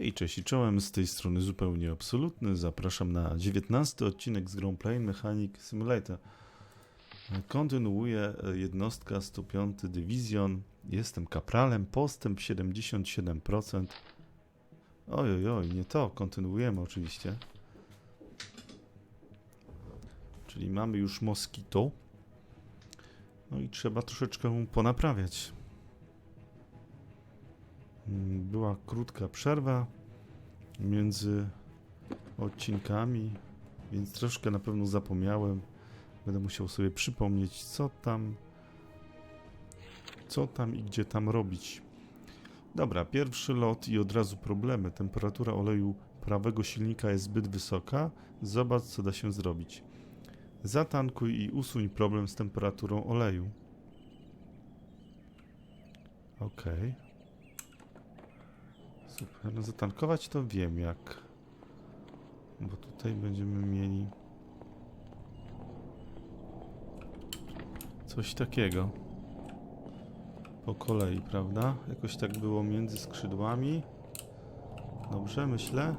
Hej, cześć i czołem, z tej strony zupełnie absolutny. Zapraszam na 19 odcinek z grą Plane Mechanic Simulator. Kontynuuję e, jednostka 105 Division. Jestem kapralem, postęp 77%. Oj, oj, oj, nie to, kontynuujemy oczywiście. Czyli mamy już Moskito. No i trzeba troszeczkę ponaprawiać. Mm, Była krótka przerwa między odcinkami, więc troszkę na pewno zapomniałem. Będę musiał sobie przypomnieć, co tam, co tam i gdzie tam robić. Dobra, pierwszy lot i od razu problemy. Temperatura oleju prawego silnika jest zbyt wysoka. Zobacz, co da się zrobić. Zatankuj i usuń problem z temperaturą oleju. Okej. Super, no zatankować to wiem jak. Bo tutaj będziemy mieli coś takiego. Po kolei, prawda? Jakoś tak było między skrzydłami. Dobrze, myślę.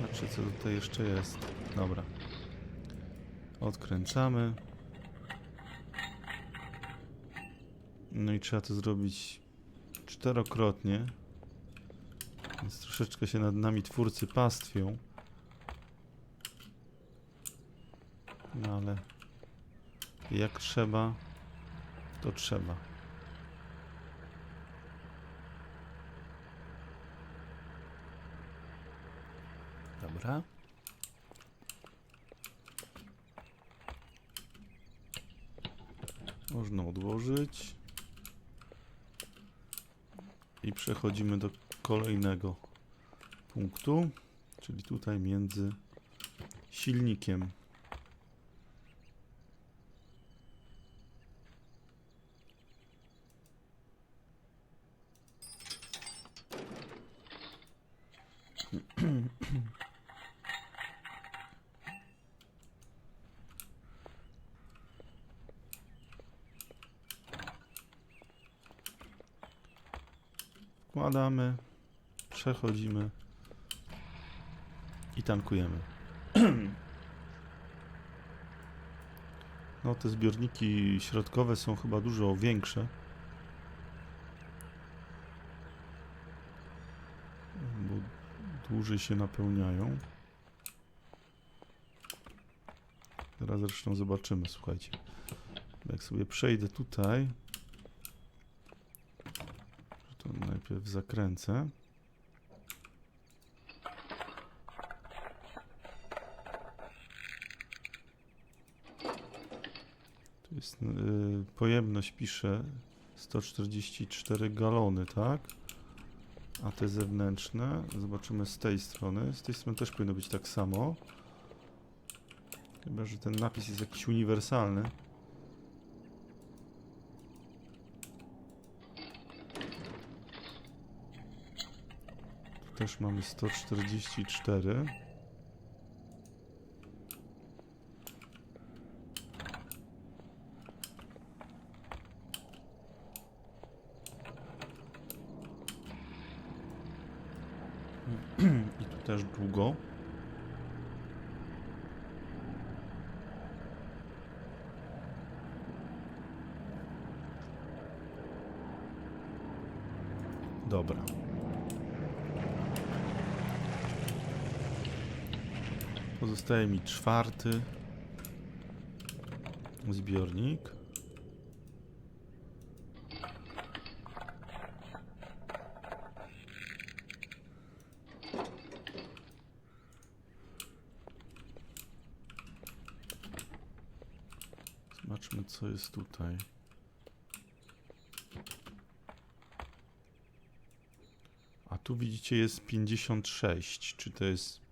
Patrzę, co tutaj jeszcze jest. Dobra. Odkręcamy. No i trzeba to zrobić czterokrotnie. Więc troszeczkę się nad nami twórcy pastwią. No ale jak trzeba, to trzeba. Dobra. Można odłożyć. I przechodzimy do kolejnego punktu, czyli tutaj między silnikiem. Wkładamy, przechodzimy i tankujemy. No, te zbiorniki środkowe są chyba dużo większe. Bo dłużej się napełniają. Teraz zresztą zobaczymy, słuchajcie. Jak sobie przejdę tutaj, to najpierw zakręcę. Tu jest yy, pojemność, pisze 144 galony, tak? A te zewnętrzne, zobaczymy z tej strony. Z tej strony też powinno być tak samo. Chyba, że ten napis jest jakiś uniwersalny. Też mamy 144. I tu też długo. Dobra. Pozostaje mi czwarty zbiornik. Zobaczmy, co jest tutaj. A tu widzicie jest 56. Czy to jest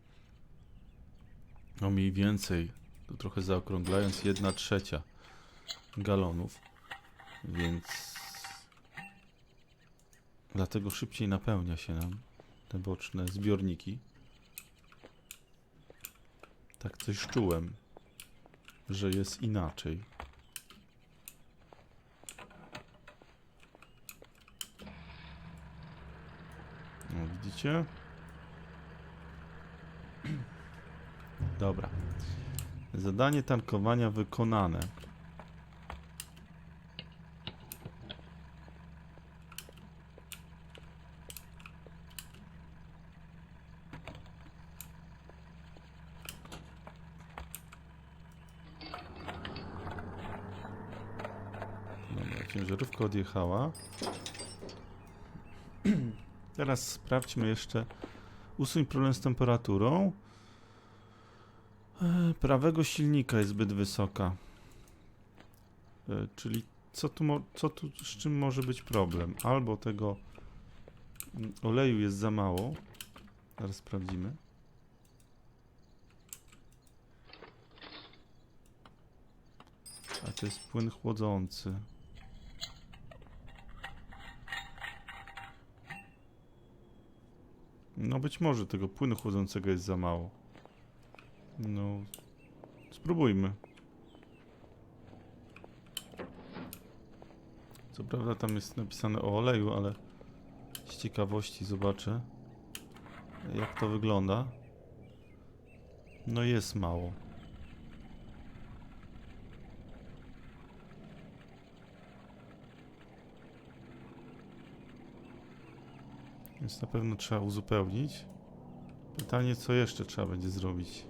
no mniej więcej, to trochę zaokrąglając, jedna trzecia galonów, więc dlatego szybciej napełnia się nam te boczne zbiorniki. Tak coś czułem, że jest inaczej. No, widzicie? Dobra. Zadanie tankowania wykonane. Dobra, ciężarówka odjechała. Teraz sprawdźmy jeszcze. Usuń problem z temperaturą. E, Prawego silnika jest zbyt wysoka. E, Czyli co tu, co tu, z czym może być problem? Albo tego mm, oleju jest za mało. Zaraz sprawdzimy. A to jest płyn chłodzący. No być może tego płynu chłodzącego jest za mało. No, spróbujmy. Co prawda tam jest napisane o oleju, ale z ciekawości zobaczę jak to wygląda. No jest mało. Więc na pewno trzeba uzupełnić. Pytanie, co jeszcze trzeba będzie zrobić.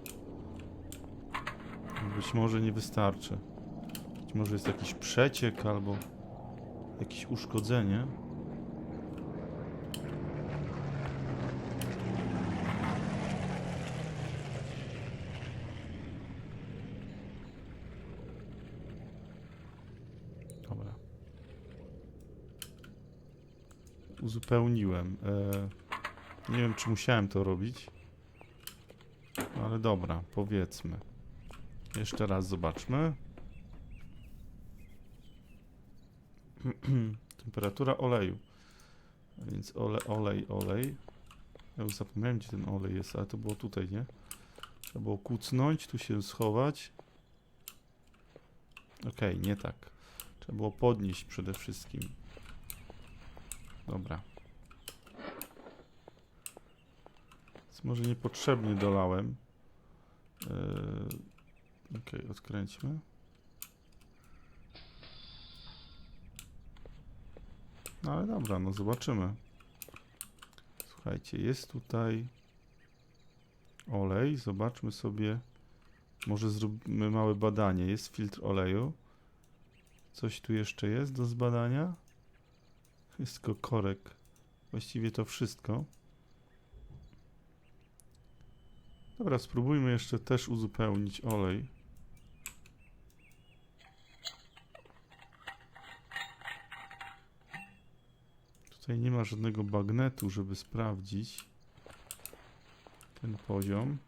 Być może nie wystarczy. Być może jest jakiś przeciek albo jakieś uszkodzenie. Dobra. Uzupełniłem. E, nie wiem, czy musiałem to robić. Ale dobra, powiedzmy. Jeszcze raz zobaczmy. Temperatura oleju. Więc ole, olej, olej. Ja już zapomniałem, gdzie ten olej jest, ale to było tutaj, nie? Trzeba było kucnąć, tu się schować. Okej, nie tak. Trzeba było podnieść przede wszystkim. Dobra. Więc może niepotrzebnie dolałem. Yy, Okej, odkręćmy. No ale dobra, no zobaczymy. Słuchajcie, jest tutaj olej. Zobaczmy sobie. Może zróbmy małe badanie. Jest filtr oleju. Coś tu jeszcze jest do zbadania? Jest tylko korek. Właściwie to wszystko. Dobra, spróbujmy jeszcze też uzupełnić olej. Tutaj nie ma żadnego bagnetu, żeby sprawdzić ten poziom.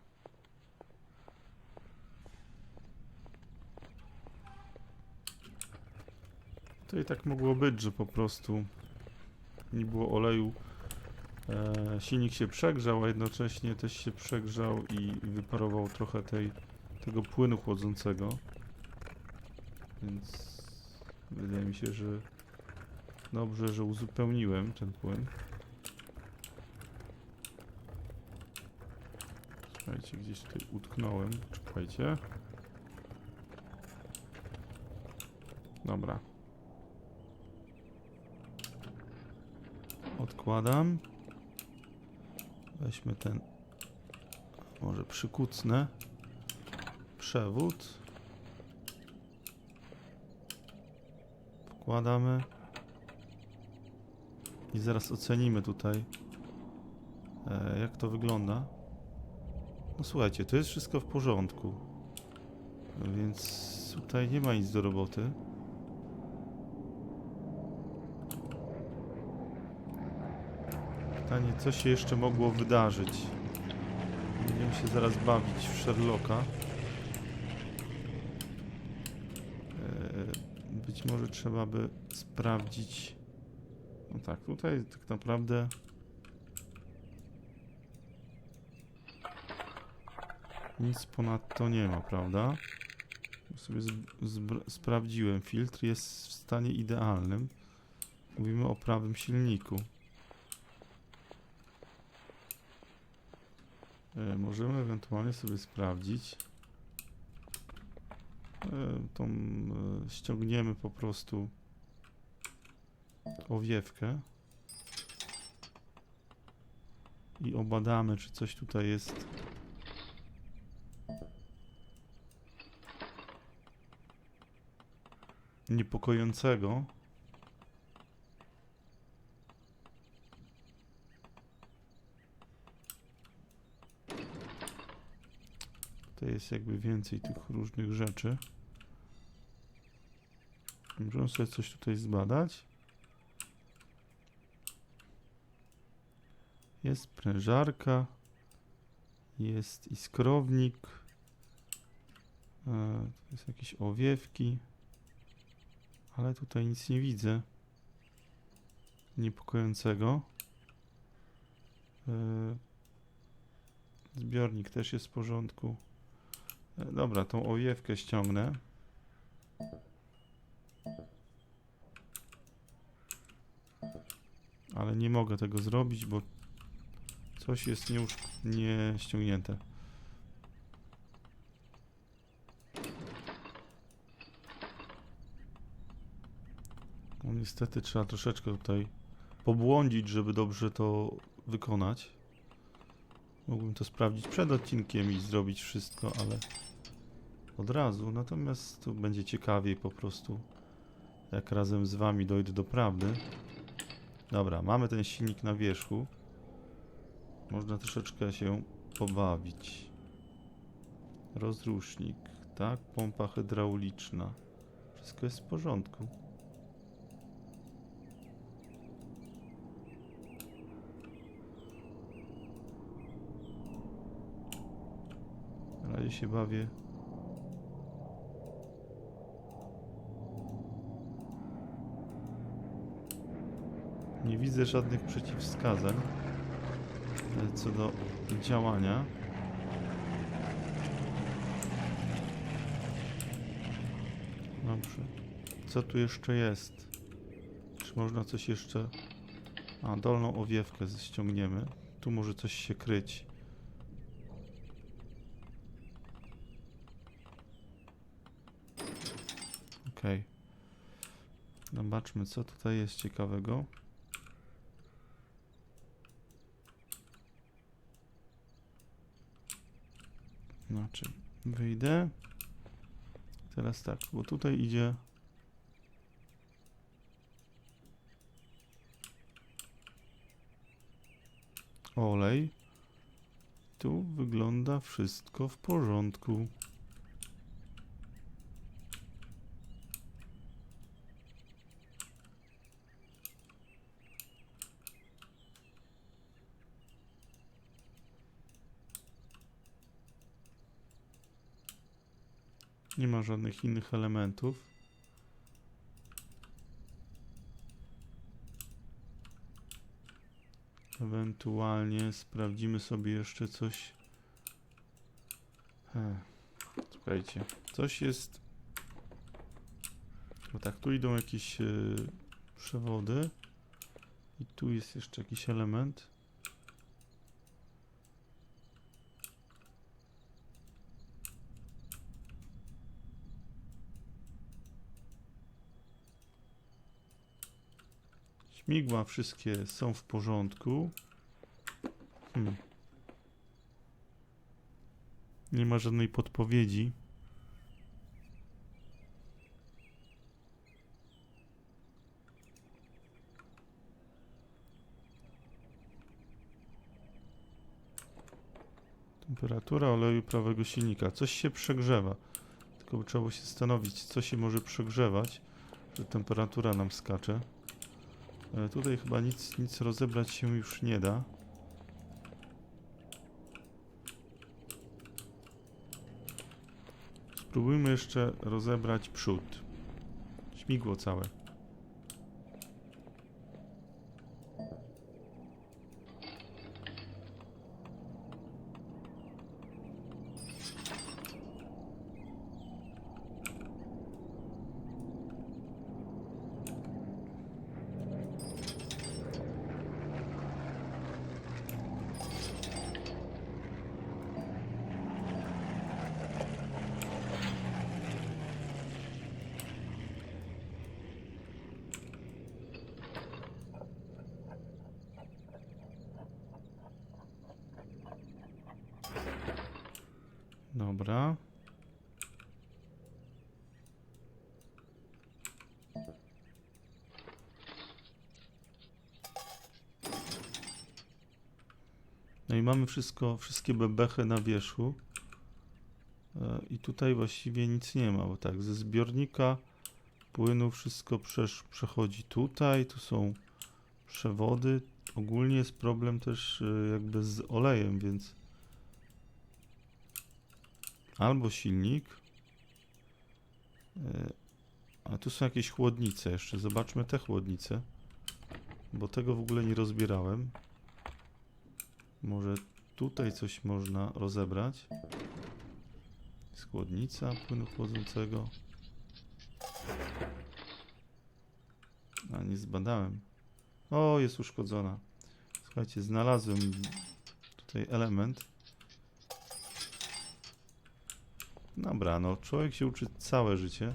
To i tak mogło być, że po prostu nie było oleju. E, silnik się przegrzał, a jednocześnie też się przegrzał i, wyparował trochę tej, tego płynu chłodzącego. Więc wydaje mi się, że dobrze, że uzupełniłem ten płyn. Słuchajcie, gdzieś tutaj utknąłem. Czekajcie. Dobra. Odkładam. Weźmy ten. Może przykucnę. Przewód. Wkładamy. I zaraz ocenimy tutaj, e, jak to wygląda. No słuchajcie, to jest wszystko w porządku. Więc tutaj nie ma nic do roboty. Pytanie, co się jeszcze mogło wydarzyć? Będziemy się zaraz bawić w Sherlocka. E, Być może trzeba by sprawdzić. No tak, tutaj tak naprawdę. Nic ponadto nie ma, prawda? Sobie sprawdziłem. Filtr jest w stanie idealnym. Mówimy o prawym silniku. E, możemy ewentualnie sobie sprawdzić. E, tą e, ściągniemy po prostu owiewkę i obadamy, czy coś tutaj jest. Niepokojącego. Tutaj jest jakby więcej tych różnych rzeczy. Możemy sobie coś tutaj zbadać. Jest prężarka. Jest iskrownik. E, tu jest jakieś owiewki. Ale tutaj nic nie widzę. Niepokojącego. E, Zbiornik też jest w porządku. E, Dobra, tą owiewkę ściągnę. Ale nie mogę tego zrobić, bo coś jest nie, nie. No niestety trzeba troszeczkę tutaj pobłądzić, żeby dobrze to wykonać. Mógłbym to sprawdzić przed odcinkiem i zrobić wszystko, ale od razu. Natomiast tu będzie ciekawiej po prostu, jak razem z wami dojdę do prawdy. Dobra, mamy ten silnik na wierzchu. Można troszeczkę się pobawić. Rozrusznik, tak? Pompa hydrauliczna. Wszystko jest w porządku. Na razie się bawię. Nie widzę żadnych przeciwwskazań co do działania. Dobrze. Co tu jeszcze jest? Czy można coś jeszcze... A, dolną owiewkę ściągniemy. Tu może coś się kryć. Okej. Zobaczmy, co tutaj jest ciekawego. Znaczy, wyjdę. Teraz tak, bo tutaj idzie. Olej. Tu wygląda wszystko w porządku. Nie ma żadnych innych elementów. Ewentualnie sprawdzimy sobie jeszcze coś. He. Słuchajcie, coś jest. Bo tak, tu idą jakieś e, przewody. I tu jest jeszcze jakiś element. Śmigła wszystkie są w porządku. Hmm. Nie ma żadnej podpowiedzi. Temperatura oleju prawego silnika. Coś się przegrzewa. Tylko trzeba się zastanowić, co się może przegrzewać, że temperatura nam skacze. E, Tutaj chyba nic, nic rozebrać się już nie da. Spróbujmy jeszcze rozebrać przód. Śmigło całe. Dobra. No i mamy wszystko, wszystkie bebechy na wierzchu. E, I tutaj właściwie nic nie ma, bo tak, ze zbiornika płynu wszystko przesz, przechodzi tutaj, tu są przewody. Ogólnie jest problem też e, jakby z olejem, więc albo silnik, e, a tu są jakieś chłodnice jeszcze. Zobaczmy te chłodnice, bo tego w ogóle nie rozbierałem. Może tutaj coś można rozebrać. Jest chłodnica płynu chłodzącego. A nie zbadałem. O, jest uszkodzona. Słuchajcie, znalazłem tutaj element. Dobra, no człowiek się uczy całe życie.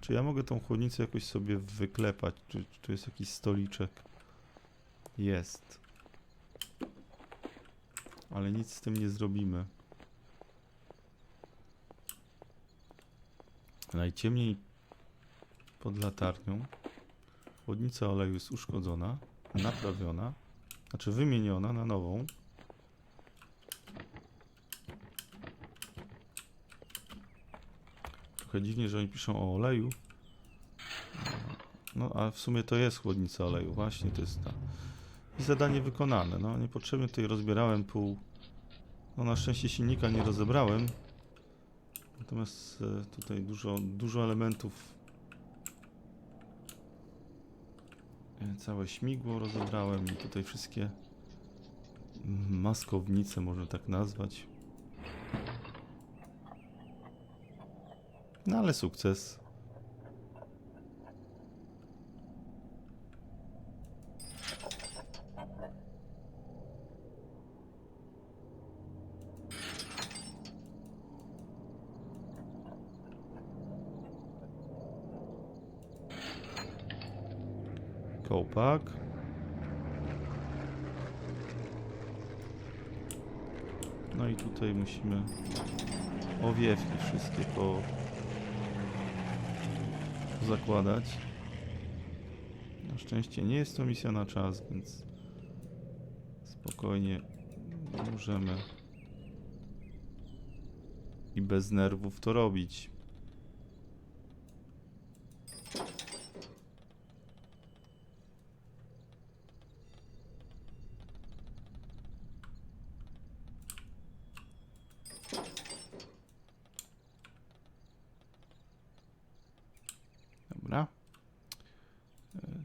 Czy ja mogę tą chłodnicę jakoś sobie wyklepać? Czy, tu jest jakiś stoliczek? Jest. Ale nic z tym nie zrobimy. Najciemniej pod latarnią. Chłodnica oleju jest uszkodzona, naprawiona, znaczy wymieniona na nową. Trochę dziwnie, że oni piszą o oleju. No, a w sumie to jest chłodnica oleju, właśnie to jest ta. I zadanie wykonane. No, niepotrzebnie tutaj rozbierałem pół. No, na szczęście silnika nie rozebrałem. Natomiast e, tutaj dużo, dużo elementów. E, Całe śmigło rozebrałem i tutaj wszystkie maskownice, można tak nazwać. No ale sukces. Kołpak. No i tutaj musimy owiewki wszystkie po zakładać. Na szczęście nie jest to misja na czas, więc spokojnie możemy i bez nerwów to robić. Dobra. E,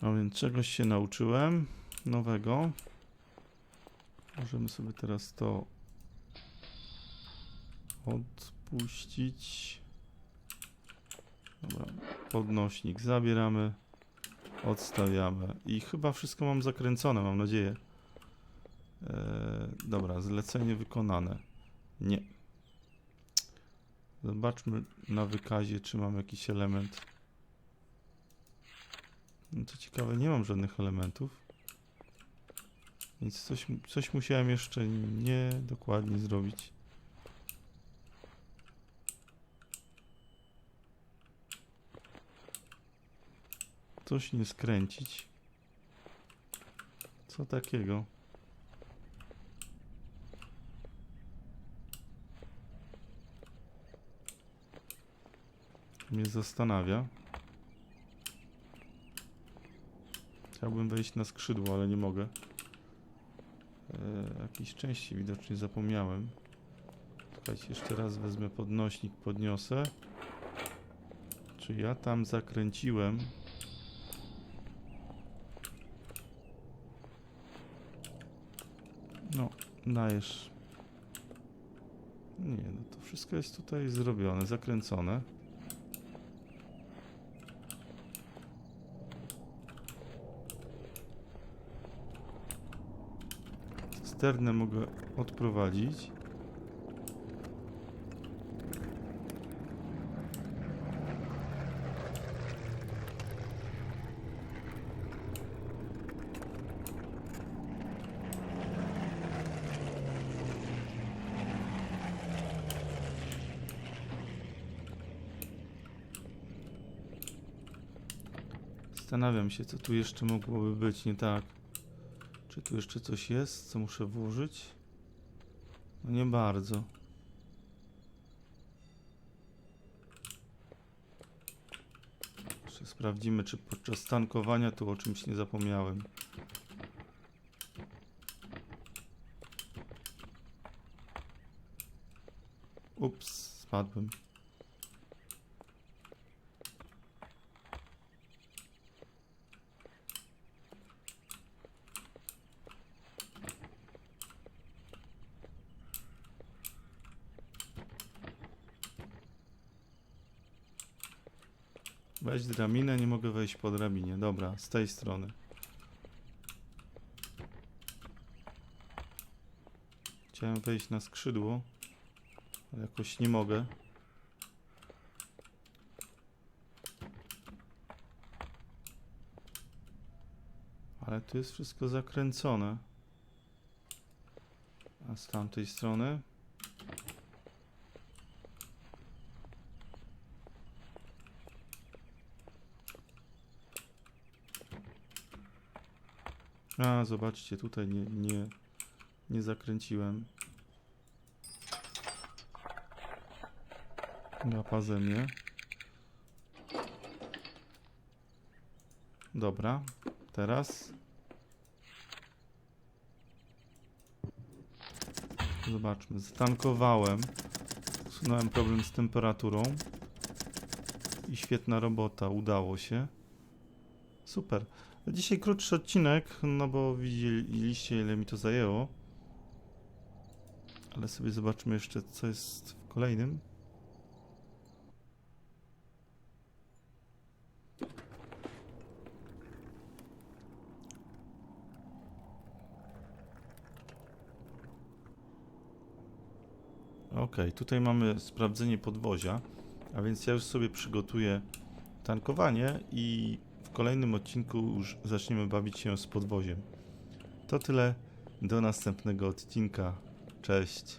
A więc czegoś się nauczyłem nowego. Możemy sobie teraz to odpuścić. Dobra, podnośnik zabieramy, odstawiamy i chyba wszystko mam zakręcone, mam nadzieję. Eee, dobra, zlecenie wykonane. Nie. Zobaczmy na wykazie, czy mam jakiś element. No co ciekawe, nie mam żadnych elementów. Więc coś, coś musiałem jeszcze nie dokładnie zrobić. Coś nie skręcić. Co takiego? Mnie zastanawia. Chciałbym wejść na skrzydło, ale nie mogę. E, jakiejś części widocznie zapomniałem. Czekajcie, jeszcze raz wezmę podnośnik, podniosę. Czy ja tam zakręciłem? No, dajesz. Nie, no to wszystko jest tutaj zrobione, zakręcone. Cysternę mogę odprowadzić. Zastanawiam się, co tu jeszcze mogłoby być nie tak. Tu jeszcze coś jest, co muszę włożyć? No nie bardzo. Jeszcze sprawdzimy, czy podczas tankowania tu o czymś nie zapomniałem. Ups, spadłem. Weź draminę, nie mogę wejść po drabinie. Dobra, z tej strony. Chciałem wejść na skrzydło, ale jakoś nie mogę. Ale tu jest wszystko zakręcone. A z tamtej strony? A, zobaczcie, tutaj nie, nie, nie zakręciłem. Łapa ze. Dobra, teraz. Zobaczmy, zatankowałem. Usunąłem problem z temperaturą. I świetna robota, udało się. Super. Dzisiaj krótszy odcinek, no bo widzieliście ile mi to zajęło. Ale sobie zobaczmy jeszcze co jest w kolejnym. Ok, tutaj mamy sprawdzenie podwozia, a więc ja już sobie przygotuję tankowanie i kolejnym odcinku już zaczniemy bawić się z podwoziem. To tyle. Do następnego odcinka. Cześć.